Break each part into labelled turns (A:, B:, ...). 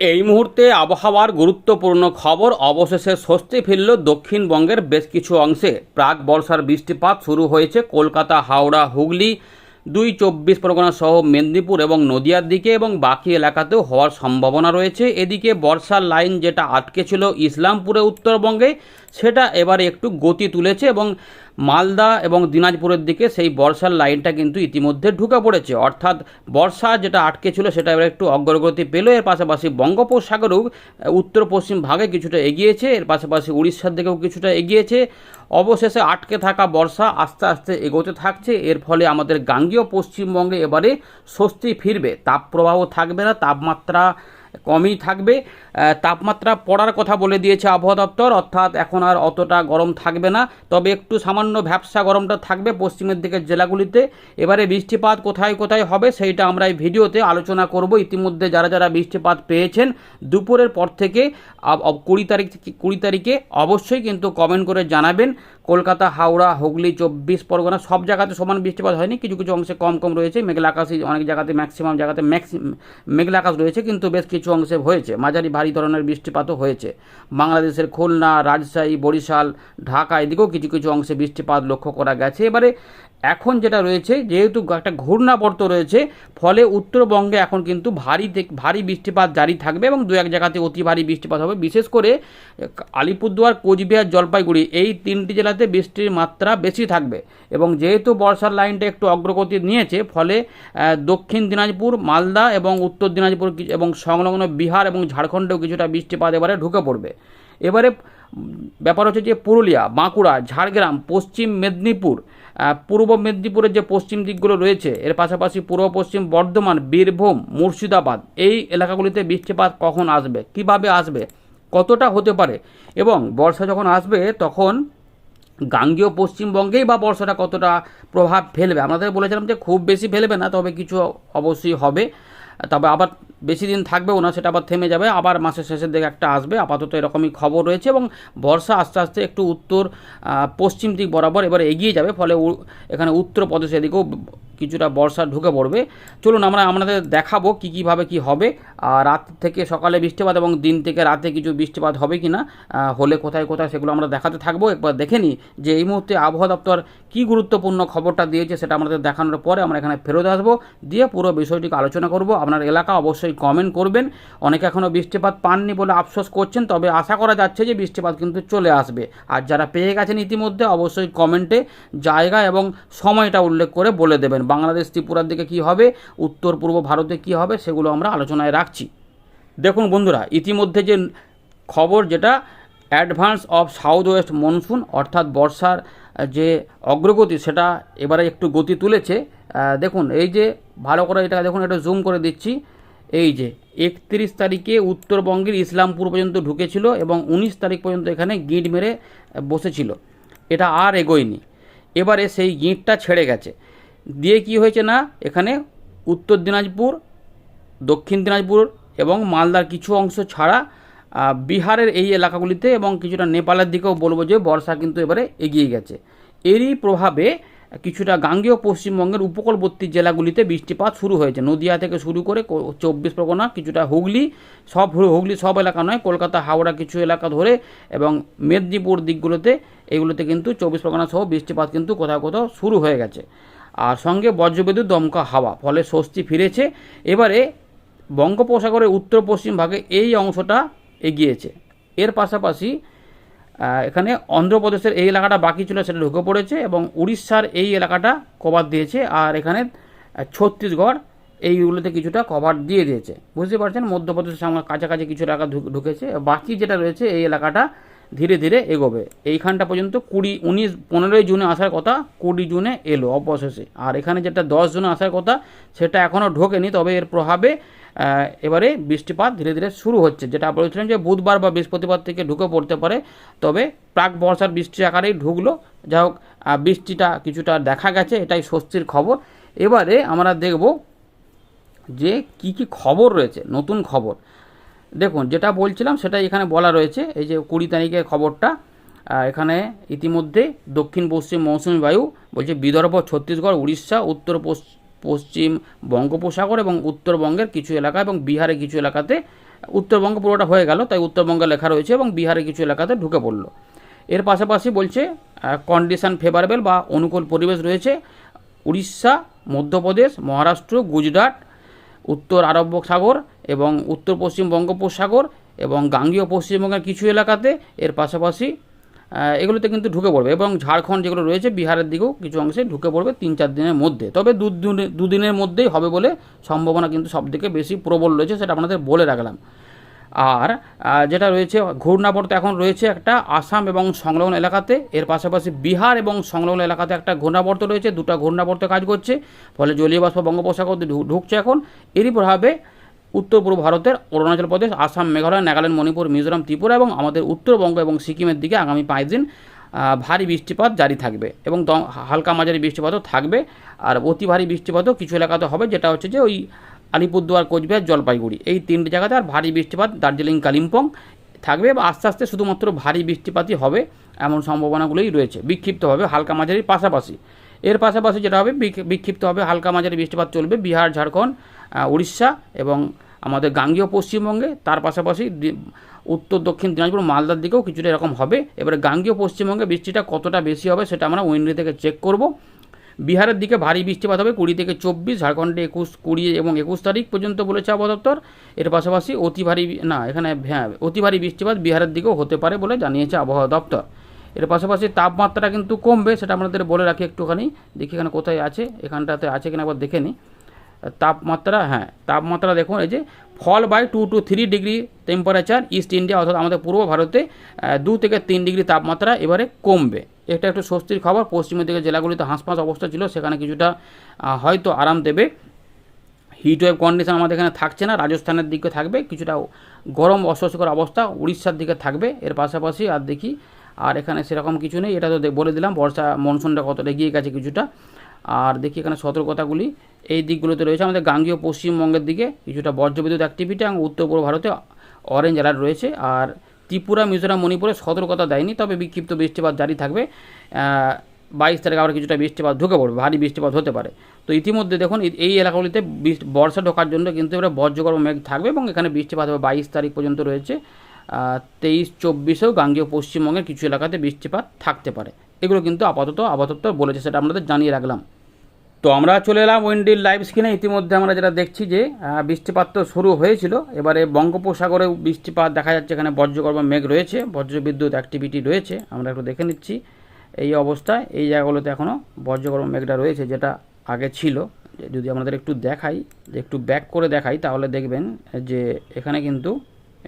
A: এই মুহূর্তে আবহাওয়ার গুরুত্বপূর্ণ খবর, অবশেষে স্বস্তি ফিরল দক্ষিণবঙ্গের বেশ কিছু অংশে। প্রাক বর্ষার বৃষ্টিপাত শুরু হয়েছে কলকাতা, হাওড়া, হুগলি। দুই চব্বিশ পরগনা সহ মেদিনীপুর এবং নদিয়ার দিকে এবং বাকি এলাকাতেও হওয়ার সম্ভাবনা রয়েছে। এদিকে বর্ষার লাইন যেটা আটকে ছিল ইসলামপুরে, উত্তরবঙ্গে সেটা এবারে একটু গতি তুলেছে এবং মালদা এবং দিনাজপুরের দিকে সেই বর্ষার লাইনটা কিন্তু ইতিমধ্যে ঢুকে পড়েছে। অর্থাৎ বর্ষা যেটা আটকে ছিল সেটা এবার একটু অগ্রগতি পেল। এর পাশাপাশি বঙ্গোপসাগরেও উত্তর পশ্চিম ভাগে কিছুটা এগিয়েছে। এর পাশাপাশি উড়িষ্যার দিকেও কিছুটা এগিয়েছে। অবশেষে আটকে থাকা বর্ষা আস্তে আস্তে এগোতে থাকছে। এর ফলে আমাদের গাঙ্গীয় পশ্চিমবঙ্গে এবারে স্বস্তি ফিরবে। তাপপ্রবাহ থাকবে না, তাপমাত্রা কমই থাকবে। তাপমাত্রা পড়ার কথা বলে দিয়েছে আবহাওয়া দপ্তর। অর্থাৎ এখন আর অতটা গরম থাকবে না। তবে একটু সামান্য ভ্যাবসা গরমটা থাকবে পশ্চিমের দিকের জেলাগুলিতে। এবারে বৃষ্টিপাত কোথায় কোথায় হবে সেইটা আমরা এই ভিডিওতে আলোচনা করব। ইতিমধ্যে যারা যারা বৃষ্টিপাত পেয়েছেন, দুপুরের পর থেকে কুড়ি তারিখ কুড়ি তারিখে অবশ্যই কিন্তু কমেন্ট করে জানাবেন। কলকাতা, হাওড়া, হুগলি, চব্বিশ পরগনা সব জায়গাতে সমান বৃষ্টিপাত হয়নি। কিছু কিছু অংশে কম কম রয়েছে। মেঘলা আকাশই অনেক জায়গাতে ম্যাক্সিমাম জায়গাতে ম্যাক্সি মেঘলা আকাশ রয়েছে, কিন্তু বেশ কিছু অংশে হয়েছে। মাঝারি ভারী ধরনের বৃষ্টিপাতও হয়েছে। বাংলাদেশের খুলনা, রাজশাহী, বরিশাল, ঢাকা, এদিকেও কিছু কিছু অংশে বৃষ্টিপাত লক্ষ্য করা গেছে। এবারে এখন যেটা রয়েছে, যেহেতু একটা ঘূর্ণাবর্ত রয়েছে, ফলে উত্তরবঙ্গে এখন কিন্তু ভারী ভারী বৃষ্টিপাত জারি থাকবে এবং দু এক জায়গাতে অতি ভারী বৃষ্টিপাত হবে। বিশেষ করে, আলিপুরদুয়ার, কোচবিহার, জলপাইগুড়ি, এই তিনটি জেলাতে বৃষ্টির মাত্রা বেশি থাকবে এবং যেহেতু বর্ষার লাইনটা একটু অগ্রগতি নিয়েছে, ফলে দক্ষিণ দিনাজপুর, মালদা এবং উত্তর দিনাজপুর এবং সংলগ্ন বিহার এবং ঝাড়খণ্ডেও কিছুটা বৃষ্টিপাত এবারে ঢুকে পড়বে। এবারে ব্যাপার হচ্ছে যে পুরুলিয়া, বাঁকুড়া, ঝাড়গ্রাম, পশ্চিম মেদিনীপুর পূর্ব মেদিনীপুরের যে পশ্চিম দিকগুলো রয়েছে, এর পাশাপাশি পূর্ব পশ্চিম বর্ধমান, বীরভূম, মুর্শিদাবাদ, এই এলাকাগুলিতে বৃষ্টিপাত কখন আসবে, কীভাবে আসবে, কতটা হতে পারে এবং বর্ষা যখন আসবে, তখন গাঙ্গীয় পশ্চিমবঙ্গেই বা বর্ষাটা কতটা প্রভাব ফেলবে? আমাদের বলেছিলাম যে খুব বেশি ফেলবে না, তবে কিছু অবশ্যই হবে। তবে আবার বেশি দিন থাকবেও না, সেটা আবার থেমে যাবে। আবার মাসের শেষের দিকে একটা আসবে। আপাতত এরকমই খবর রয়েছে এবং বর্ষা আস্তে আস্তে একটু উত্তর পশ্চিম দিক বরাবর এবার এগিয়ে যাবে। ফলে এখানে উত্তরপ্রদেশ এদিকেও কিছুটা বর্ষা ঢুকে পড়বে। চলুন আমরা আপনাদের দেখাবো কী কীভাবে কী হবে। রাত থেকে সকালে বৃষ্টিপাত এবং দিন থেকে রাতে কিছু বৃষ্টিপাত হবে কি না হলে কোথায় কোথায় সেগুলো আমরা দেখাতে থাকব। একবার দেখে নিই যে এই মুহূর্তে আবহাওয়া দপ্তর কী গুরুত্বপূর্ণ খবরটা দিয়েছে সেটা আমাদের দেখানোর পরে আমরা এখানে ফেরত আসব। দিয়ে পুরো বিষয়টিকে আলোচনা করব। আপনার এলাকা অবশ্যই কমেন্ট করবেন। অনেকে এখনও বৃষ্টিপাত পাননি বলে আফসোস করছেন, তবে আশা করা যাচ্ছে যে বৃষ্টিপাত কিন্তু চলে আসবে। আর যারা পেয়ে গেছেন ইতিমধ্যে অবশ্যই কমেন্টে জায়গা এবং সময়টা উল্লেখ করে বলে দেবেন। বাংলাদেশ ত্রিপুরার দিকে কি হবে? উত্তর, পূর্ব ভারতে কি হবে? সেগুলো আমরা আলোচনায় রাখছি। দেখুন বন্ধুরা, ইতিমধ্যে যে খবর যেটা, advance of south west monsoon, অর্থাৎ বর্ষার যে অগ্রগতি, সেটা এবারে একটু গতি তুলেছে। দেখুন, এই যে ভালো করে এটা, দেখুন একটু জুম করে দিচ্ছি। এই যে একত্রিশ তারিখে উত্তরবঙ্গের ইসলামপুর পর্যন্ত ঢুকেছিল এবং উনিশ তারিখ পর্যন্ত এখানে গিঁট মেরে বসেছিল। এটা আর এগোয়নি। এবারে সেই গিঁটটা ছেড়ে গেছে। দিয়ে কি হয়েছে না? এখানে উত্তর দিনাজপুর, দক্ষিণ দিনাজপুর এবং মালদার কিছু অংশ ছাড়া বিহারের এই এলাকাগুলিতে এবং কিছুটা নেপালের দিকেও বলব যে বর্ষা কিন্তু এবারে এগিয়ে গেছে। এরই প্রভাবে কিছুটা গাঙ্গেয় পশ্চিমবঙ্গের উপকূলবর্তী জেলাগুলিতে বৃষ্টিপাত শুরু হয়েছে। নদিয়া থেকে শুরু করে চব্বিশ পরগনা, কিছুটা হুগলি, সব হুগলি সব এলাকা নয়, কলকাতা, হাওড়া কিছু এলাকা ধরে এবং মেদিনীপুর দিকগুলোতে এগুলোতে কিন্তু চব্বিশ পরগনা সহ বৃষ্টিপাত কিন্তু কোথাও কোথাও শুরু হয়ে গেছে। আর সঙ্গে বজ্রবিদ্যুৎ দমকা হাওয়া, ফলে স্বস্তি ফিরেছে। এবারে বঙ্গোপসাগরের উত্তর পশ্চিম ভাগে এই অংশটা এগিয়েছে। এর পাশাপাশি এখানে অন্ধ্রপ্রদেশের এই এলাকাটা বাকি ছিল, সেটা ঢুকে পড়েছে এবং উড়িষ্যার এই এলাকাটা কভার দিয়েছে আর এখানে ছত্তিশগড় এইগুলোতে কিছুটা কভার দিয়ে দিয়েছে। বুঝতে পারছেন? মধ্যপ্রদেশের সঙ্গে কাছাকাছি কিছু এলাকা ঢুকেছে। বাকি যেটা রয়েছে এই এলাকাটা ধীরে ধীরে এগোবে। এইখানটা পর্যন্ত কুড়ি, উনিশ, পনেরোই জুনে আসার কথা কুড়ি জুনে এলো অবশেষে। আর এখানে যেটা দশ জুনে আসার কথা, সেটা এখনও ঢোকেনি, তবে এর প্রভাবে এবারে বৃষ্টিপাত ধীরে ধীরে শুরু হচ্ছে। যেটা বলেছিলেন যে বুধবার বা বৃহস্পতিবার থেকে ঢুকে পড়তে পারে, তবে প্রাক বর্ষার বৃষ্টি আকারেই ঢুকলো। যাই হোক বৃষ্টিটা কিছুটা দেখা গেছে, এটাই স্বস্তির খবর। এবারে আমরা দেখব যে কি কি খবর রয়েছে, নতুন খবর। দেখুন, যেটা বলছিলাম সেটা এখানে বলা রয়েছে। এই যে কুড়ি তারিখের খবরটা এখানে ইতিমধ্যে দক্ষিণ পশ্চিম মৌসুমী বায়ু বলছে বিদর্ভ, ছত্তিশগড়, উড়িষ্যা, উত্তর পশ্চ- পশ্চিম বঙ্গোপসাগর এবং উত্তরবঙ্গের কিছু এলাকা এবং বিহারের কিছু এলাকাতে, উত্তরবঙ্গ পুরোটা হয়ে গেল, তাই উত্তরবঙ্গে লেখা রয়েছে এবং বিহারের কিছু এলাকাতে ঢুকে পড়ল। এর পাশাপাশি বলছে কন্ডিশন ফেভারেবল বা অনুকূল পরিবেশ রয়েছে। উড়িষ্যা, মধ্যপ্রদেশ, মহারাষ্ট্র, গুজরাট, উত্তর আরব সাগর এবং উত্তর পশ্চিম বঙ্গোপসাগর এবং গাঙ্গীয় পশ্চিমবঙ্গের কিছু এলাকাতে এর পাশাপাশি এগুলোতে কিন্তু ঢুকে পড়বে এবং ঝাড়খণ্ড যেগুলো রয়েছে বিহারের দিকেও কিছু অংশে ঢুকে পড়বে তিন চার দিনের মধ্যে। তবে দু দিনে- দুদিনের মধ্যেই হবে বলে সম্ভাবনা কিন্তু সবথেকে বেশি প্রবল রয়েছে সেটা আপনাদের বলে রাখলাম। আর যেটা রয়েছে, ঘূর্ণাবর্ত এখন রয়েছে একটা আসাম এবং সংলগ্ন এলাকাতে। এর পাশাপাশি বিহার এবং সংলগ্ন এলাকাতে একটা ঘূর্ণাবর্ত রয়েছে, দুটো ঘূর্ণাবর্ত কাজ করছে। ফলে জলীয় বাষ্প বঙ্গোপসাগর ঢুকছে এখন। এরই প্রভাবে উত্তর পূর্ব ভারতের, অরুণাচল প্রদেশ, আসাম, মেঘালয়, নাগাল্যান্ড, মণিপুর, মিজোরাম, ত্রিপুরা এবং আমাদের উত্তরবঙ্গ এবং সিকিমের দিকে আগামী পাঁচ দিন ভারী বৃষ্টিপাত জারি থাকবে এবং হালকা মাঝারি বৃষ্টিপাতও থাকবে। আর অতি ভারী বৃষ্টিপাতও কিছু এলাকাতে হবে, যেটা হচ্ছে যে ওই আলিপুরদুয়ার, কোচবিহার, জলপাইগুড়ি। এই তিনটি জায়গাতে আর ভারী বৃষ্টিপাত দার্জিলিং, কালিম্পং থাকবে বা আস্তে আস্তে শুধুমাত্র ভারী বৃষ্টিপাতই হবে, এমন সম্ভাবনাগুলোই রয়েছে। বিক্ষিপ্তভাবে হালকা মাঝারির পাশাপাশি এর পাশাপাশি যেটা হবে বিক্ষিপ্ত হবে, হালকা মাঝারি বৃষ্টিপাত চলবে বিহার, ঝাড়খণ্ড উড়িষ্যা এবং আমাদের গাঙ্গীয় পশ্চিমবঙ্গে। তার পাশাপাশি উত্তর, দক্ষিণ দিনাজপুর, মালদার দিকেও কিছুটা এরকম হবে। এবারে গাঙ্গীয় পশ্চিমবঙ্গে বৃষ্টিটা কতটা বেশি হবে সেটা আমরা উইন্ডি থেকে চেক করব। বিহারের দিকে ভারী বৃষ্টিপাত হবে কুড়ি থেকে চব্বিশ, ঝাড়খণ্ডে একুশ, কুড়ি এবং একুশ তারিখ পর্যন্ত বলেছে আবহাওয়া দপ্তর। এর পাশাপাশি অতি ভারী, না, এখানে হ্যাঁ অতি ভারী বৃষ্টিপাত বিহারের দিকেও হতে পারে বলে জানিয়েছে আবহাওয়া দপ্তর। এর পাশাপাশি তাপমাত্রা কিন্তু কমবে, সেটা আপনাদের বলে রাখি একটুখানি। দেখি এখানে কোথায় আছে, এখানটাতে আছে কিনা একবার দেখে নিই। তাপমাত্রা হ্যাঁ তাপমাত্রা দেখুন, এই যে fall by two to three degree temperature east India অর্থাৎ আমাদের পূর্ব ভারতে দু থেকে তিন ডিগ্রি তাপমাত্রা এবারে কমবে। এটা একটু স্বস্তির খবর, পশ্চিমের দিকে জেলাগুলিতে হাঁসফাঁস অবস্থা ছিল, সেখানে কিছুটা হয়তো আরাম দেবে। হিট ওয়েভ কন্ডিশন আমাদের এখানে থাকছে না, রাজস্থানের দিকে থাকবে কিছুটা গরম অস্বস্তিকর অবস্থা, উড়িষ্যার দিকে থাকবে। এর পাশাপাশি আর দেখি আর এখানে সেরকম কিছু নেই, এটা তো বলে দিলাম, বর্ষা মনসুনটা কতটা এগিয়ে গেছে কিছুটা। আর দেখি এখানে সতর্কতাগুলি, এই দিকগুলোতে রয়েছে আমাদের গাঙ্গীয় পশ্চিমবঙ্গের দিকে, কিছুটা বজ্রবিদ্যুৎ অ্যাক্টিভিটি এবং উত্তর পূর্ব ভারতে অরেঞ্জ অ্যালার্ট রয়েছে। আর ত্রিপুরা, মিজোরাম, মণিপুরে সতর্কতা দেয়নি, তবে বিক্ষিপ্ত বৃষ্টিপাত জারি থাকবে। বাইশ তারিখে আবার কিছুটা বৃষ্টিপাত ঢুকে পড়বে, ভারী বৃষ্টিপাত হতে পারে। তো ইতিমধ্যে দেখুন, এই- এলাকাগুলিতে বর্ষা ঢোকার জন্য কিন্তু এবারে বজ্রগর্ভ মেঘ থাকবে এবং এখানে বৃষ্টিপাত হবে বাইশ তারিখ পর্যন্ত রয়েছে। তেইশ, চব্বিশেও গাঙ্গীয় পশ্চিমবঙ্গের কিছু এলাকাতে বৃষ্টিপাত থাকতে পারে। এগুলো কিন্তু আপাতত আপাতত বলেছে, সেটা আমাদের জানিয়ে রাখলাম। তো আমরা চলে এলাম উইন্ডির লাইভ স্ক্রিনে। ইতিমধ্যে আমরা যেটা দেখছি যে বৃষ্টিপাত তো শুরু হয়েছিল। এবারে বঙ্গোপসাগরেও বৃষ্টিপাত দেখা যাচ্ছে, এখানে বজ্রগর্ভ মেঘ রয়েছে বজ্রবিদ্যুৎ অ্যাক্টিভিটি রয়েছে। আমরা একটু দেখে নিচ্ছি এই অবস্থায়। এই জায়গাগুলোতে এখনও বজ্রগর্ভ মেঘটা রয়েছে, যেটা আগে ছিল। যদি আমাদের একটু দেখাই একটু ব্যাক করে দেখাই, তাহলে দেখবেন যে, এখানে কিন্তু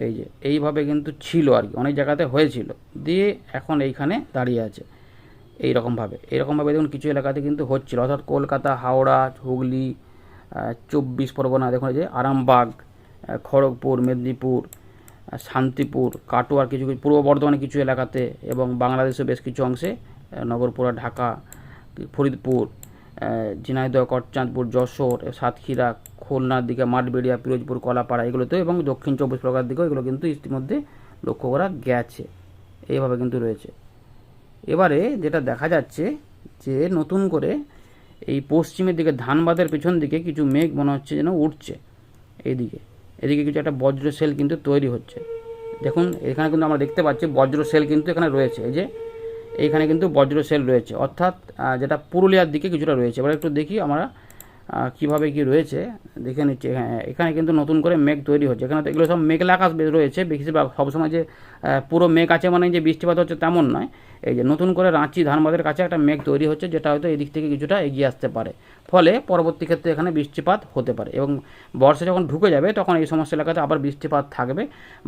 A: এই যে, এইভাবে কিন্তু ছিল আর কি, অনেক জায়গাতে হয়েছিল। দিয়ে এখন এইখানে দাঁড়িয়ে আছে এই রকমভাবে এইরকমভাবে দেখুন কিছু এলাকাতে কিন্তু হচ্ছিল, অর্থাৎ কলকাতা, হাওড়া, হুগলি চব্বিশ পরগনা, দেখুন এই যে আরামবাগ খড়গপুর, মেদিনীপুর শান্তিপুর, কাটোয়ার কিছু কিছু, পূর্ব বর্ধমানের কিছু এলাকাতে এবং বাংলাদেশের বেশ কিছু অংশে নগরপুরা, ঢাকা, ফরিদপুর ঝিনাইদহ, কটচাঁদপুর, যশোর, সাতক্ষীরা, খুলনার দিকে, মাঠবেড়িয়া, পিরোজপুর, কলাপাড়া এগুলোতেও এবং দক্ষিণ চব্বিশ পরগনার দিকেও এগুলো কিন্তু ইতিমধ্যে লক্ষ্য করা গেছে। এইভাবে কিন্তু রয়েছে। এবারে যেটা দেখা যাচ্ছে যে নতুন করে এই পশ্চিমের দিকে ধানবাদের পেছন দিকে কিছু মেঘ মনে হচ্ছে যেন উঠছে এইদিকে। এদিকে কিছু একটা বজ্র সেল কিন্তু তৈরি হচ্ছে। দেখুন, এখানে কিন্তু আমরা দেখতে পাচ্ছি বজ্র সেল কিন্তু এখানে রয়েছে। এই যে এইখানে কিন্তু বজ্র সেল রয়েছে। অর্থাৎ যেটা পুরুলিয়ার দিকে কিছুটা রয়েছে। এবার একটু দেখি আমরা কীভাবে কি রয়েছে, দেখে নিচ্ছি। হ্যাঁ এখানে কিন্তু নতুন করে মেঘ তৈরি হচ্ছে। এখানে তো এগুলো সব মেঘলা আকাশ রয়েছে। বেশিরভাগ সবসময় যে পুরো মেঘ আছে মানে যে বৃষ্টিপাত হচ্ছে তেমন নয়। এই যে নতুন করে রাঁচি ধানবাদের কাছে একটা মেঘ তৈরি হচ্ছে, যেটা হয়তো এদিক থেকে কিছুটা এগিয়ে আসতে পারে। ফলে পরবর্তী ক্ষেত্রে এখানে বৃষ্টিপাত হতে পারে এবং বর্ষা যখন ঢুকে যাবে, তখন এই সমস্ত এলাকাতে আবার বৃষ্টিপাত থাকবে।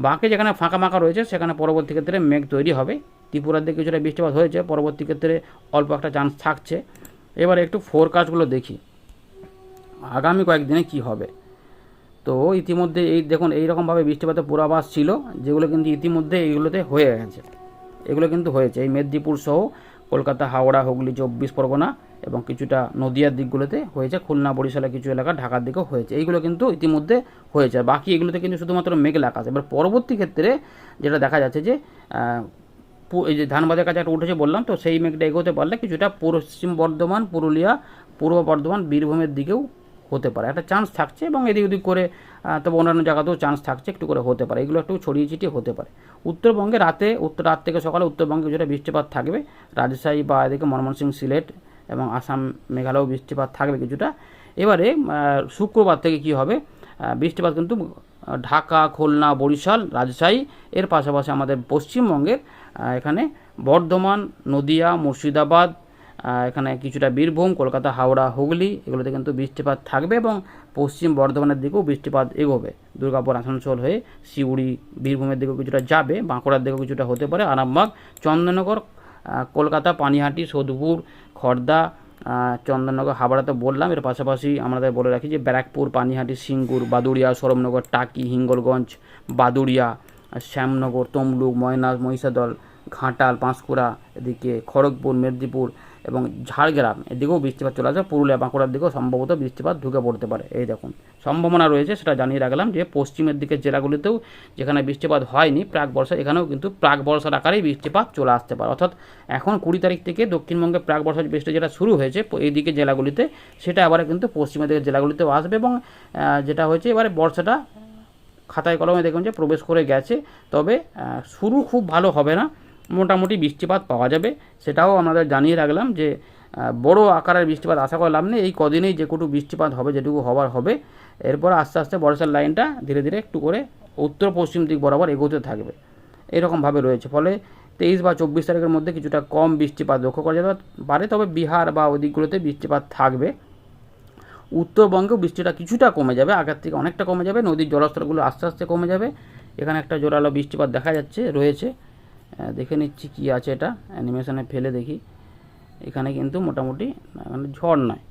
A: বাকি যেখানে ফাঁকা ফাঁকা রয়েছে, সেখানে পরবর্তী ক্ষেত্রে মেঘ তৈরি হবে। ত্রিপুরার দিকে কিছুটা বৃষ্টিপাত হয়েছে, পরবর্তী ক্ষেত্রে অল্প একটা চান্স থাকছে। এবার একটু ফোরকাস্টগুলো দেখি। আগামী কয়েকদিনে কি হবে? তো ইতিমধ্যে এই দেখুন, এইরকমভাবে বৃষ্টিপাতের পূর্বাভাস ছিল, যেগুলো কিন্তু ইতিমধ্যে এইগুলোতে হয়ে গেছে। এগুলো কিন্তু হয়েছে। এই মেদিনীপুর সহ কলকাতা, হাওড়া, হুগলি, চব্বিশ পরগনা এবং কিছুটা নদিয়ার দিকগুলোতে হয়েছে। খুলনা, বরিশালের কিছু এলাকা ঢাকার দিকেও হয়েছে। এইগুলো কিন্তু ইতিমধ্যে হয়েছে। বাকি এগুলোতে কিন্তু শুধুমাত্র মেঘলা আকাশ। এবার পরবর্তী ক্ষেত্রে যেটা দেখা যাচ্ছে যে এই যে ধানবাদের কাছে একটা উঠেছে বললাম, তো সেই মেঘটা এগোতে পারলে কিছুটা পশ্চিম বর্ধমান, পুরুলিয়া, পূর্ব বর্ধমান, বীরভূমের দিকেও হতে পারে। একটা চান্স থাকছে এবং এদিক ওদিক করে তবে অন্যান্য জায়গাতেও চান্স থাকছে একটু করে হতে পারে। এগুলো একটু ছড়িয়ে ছিটিয়ে হতে পারে। উত্তরবঙ্গে রাতে, উত্তর, রাত থেকে সকালে উত্তরবঙ্গে কিছুটা বৃষ্টিপাত থাকবে। রাজশাহী বা এদিকে ময়মনসিংহ, সিলেট এবং আসাম মেঘালয় বৃষ্টিপাত থাকবে কিছুটা। এবারে শুক্রবার থেকে কি হবে? বৃষ্টিপাত কিন্তু ঢাকা, খুলনা, বরিশাল, রাজশাহী, এর পাশাপাশি আমাদের পশ্চিমবঙ্গের এখানে বর্ধমান, নদিয়া, মুর্শিদাবাদ এখানে কিছুটা বীরভূম কলকাতা হাওড়া হুগলি এগুলোতে কিন্তু বৃষ্টিপাত থাকবে এবং পশ্চিম বর্ধমানের দিকেও বৃষ্টিপাত এগোবে। দুর্গাপুর আসানসোল হয়ে সিউড়ি বীরভূমের দিকেও কিছুটা যাবে বাঁকুড়ার দিকেও কিছুটা হতে পারে। আরামবাগ চন্দননগর কলকাতা পানিহাটি সোদপুর আহ, চন্দননগর হাবড়া তো বললাম। এর পাশাপাশি আমাদের বলে রাখি যে ব্যারাকপুর পানিহাটি সিঙ্গুর বাদুড়িয়া সরমনগর টাকি হিঙ্গলগঞ্জ বাদুড়িয়া শ্যামনগর তমলুক ময়না মহিষাদল ঘাটাল পাঁশকুড়া এদিকে খড়গপুর মেদিনীপুর এবং ঝাড়গ্রাম, এদিকেও বৃষ্টিপাত চলে আসবে পুরুলিয়া, বাঁকুড়ার দিকেও সম্ভবত বৃষ্টিপাত ঢুকে পড়তে পারে। এই দেখুন, সম্ভাবনা রয়েছে, সেটা জানিয়ে রাখলাম যে পশ্চিমের দিকের জেলাগুলিতেও যেখানে বৃষ্টিপাত হয়নি, প্রাক বর্ষা, এখানেও কিন্তু প্রাক বর্ষার আকারেই বৃষ্টিপাত চলে আসতে পারে। অর্থাৎ এখন কুড়ি তারিখ থেকে দক্ষিণবঙ্গে প্রাক বর্ষার বৃষ্টি যেটা শুরু হয়েছে এই দিকে জেলাগুলিতে, সেটা এবারে কিন্তু পশ্চিমের দিকের জেলাগুলিতেও আসবে এবং যেটা হয়েছে এবারে বর্ষাটা খাতায় কলমে দেখুন যে প্রবেশ করে গেছে। তবে শুরু খুব ভালো হবে না। মোটামুটি বৃষ্টিপাত পাওয়া যাবে। সেটাও আমাদের জানিয়ে রাখলাম যে বড় আকারের বৃষ্টিপাত আশা করে লাভ নেই। এই কদিনেই যেটুকু বৃষ্টিপাত হবে, যেটুকু হবার হবে, এরপর আস্তে আস্তে বর্ষার লাইনটা ধীরে ধীরে একটু করে উত্তর পশ্চিম দিক বরাবর এগোতে থাকবে। এরকমভাবে রয়েছে। ফলে তেইশ বা চব্বিশ তারিখের মধ্যে কিছুটা কম বৃষ্টিপাত লক্ষ্য করা যেতে পারে। তবে বিহার বা ওদিকগুলোতে বৃষ্টিপাত থাকবে। উত্তরবঙ্গেও বৃষ্টিটা কিছুটা কমে যাবে। আগের থেকে অনেকটা কমে যাবে। নদীর জলস্তরগুলো আস্তে আস্তে কমে যাবে। এখানে একটা জোরালো বৃষ্টিপাত দেখা যাচ্ছে, রয়েছে। দেখে নিচ্ছি কি আছে এটা। অ্যানিমেশনে ফেলে দেখি। এখানে কিন্তু মোটামুটি মানে ঝড় নয়।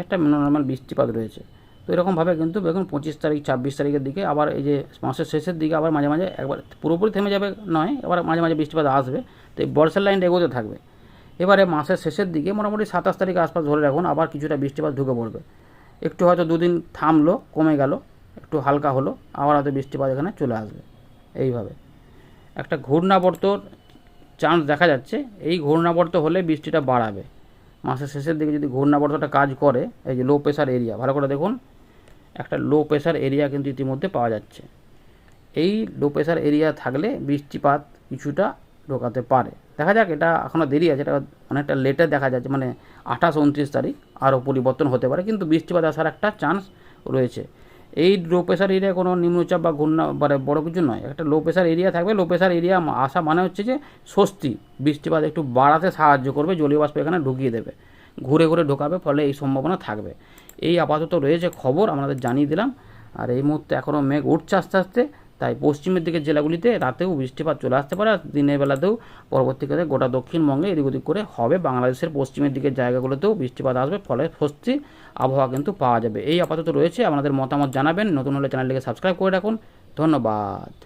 A: একটা নর্মাল বৃষ্টিপাত রয়েছে। তো এরকমভাবে কিন্তু দেখুন পঁচিশ তারিখ, ছাব্বিশ তারিখের দিকে আবার এই যে মাসের শেষের দিকে আবার মাঝে মাঝে একবার পুরোপুরি থেমে যাবে নয় আবার মাঝে মাঝে বৃষ্টিপাত আসবে। তো এই বর্ষার লাইনটা এগোতে থাকবে। এবারে মাসের শেষের দিকে মোটামুটি সাতাশ তারিখ আশপাশ ধরে রাখুন, আবার কিছুটা বৃষ্টিপাত ঢুকে পড়বে। একটু হয়তো দুদিন থামলো, কমে গেল, একটু হালকা হলো, আবার হয়তো বৃষ্টিপাত এখানে চলে আসবে। এইভাবে। একটা ঘূর্ণাবর্তর চান্স দেখা যাচ্ছে। এই ঘূর্ণাবর্ত হলে বৃষ্টিটা বাড়াবে। মাসের শেষের দিকে যদি ঘূর্ণাবর্তটা কাজ করে, এই যে লো প্রেশার এরিয়া ভালো করে দেখুন, একটা লো প্রেশার এরিয়া কিন্তু ইতিমধ্যে পাওয়া যাচ্ছে। এই লো প্রেশার এরিয়া থাকলে বৃষ্টিপাত কিছুটা ঢোকাতে পারে। দেখা যাক, এটা এখনও দেরি আছে, এটা অনেকটা লেটে দেখা যাচ্ছে মানে আঠাশ, উনত্রিশ তারিখ আরও পরিবর্তন হতে পারে, কিন্তু বৃষ্টিপাত আসার একটা চান্স রয়েছে। এই লো প্রেশার এরিয়া কোনো নিম্নচাপ বা ঘূর্ণা মানে বড়ো কিছু নয়। একটা লো প্রেশার এরিয়া থাকবে। লো প্রেশার এরিয়া আসা মানে হচ্ছে যে স্বস্তি, বৃষ্টিপাত একটু বাড়াতে সাহায্য করবে জলীয় বাষ্প এখানে ঢুকিয়ে দেবে। ঘুরে ঘুরে ঢোকাবে, ফলে এই সম্ভাবনা থাকবে। এই আপাতত রয়েছে খবর, আমাদের জানিয়ে দিলাম। আর এই মুহূর্তে এখনও মেঘ উঠছে আস্তে আস্তে। তাই পশ্চিমের দিকের জেলাগুলিতে রাতেও বৃষ্টিপাত চলে আসতে পারে আর দিনের বেলাতেও পরবর্তীকালে গোটা দক্ষিণবঙ্গে এদিক ওদিক করে হবে। বাংলাদেশের পশ্চিমের দিকের জায়গাগুলোতেও বৃষ্টিপাত আসবে, ফলে স্বস্তি আবহাওয়া কিন্তু পাওয়া যাবে। এই আপাতত রয়েছে। আপনাদের মতামত জানাবেন। নতুন হলে চ্যানেলটিকে সাবস্ক্রাইব করে রাখুন। ধন্যবাদ।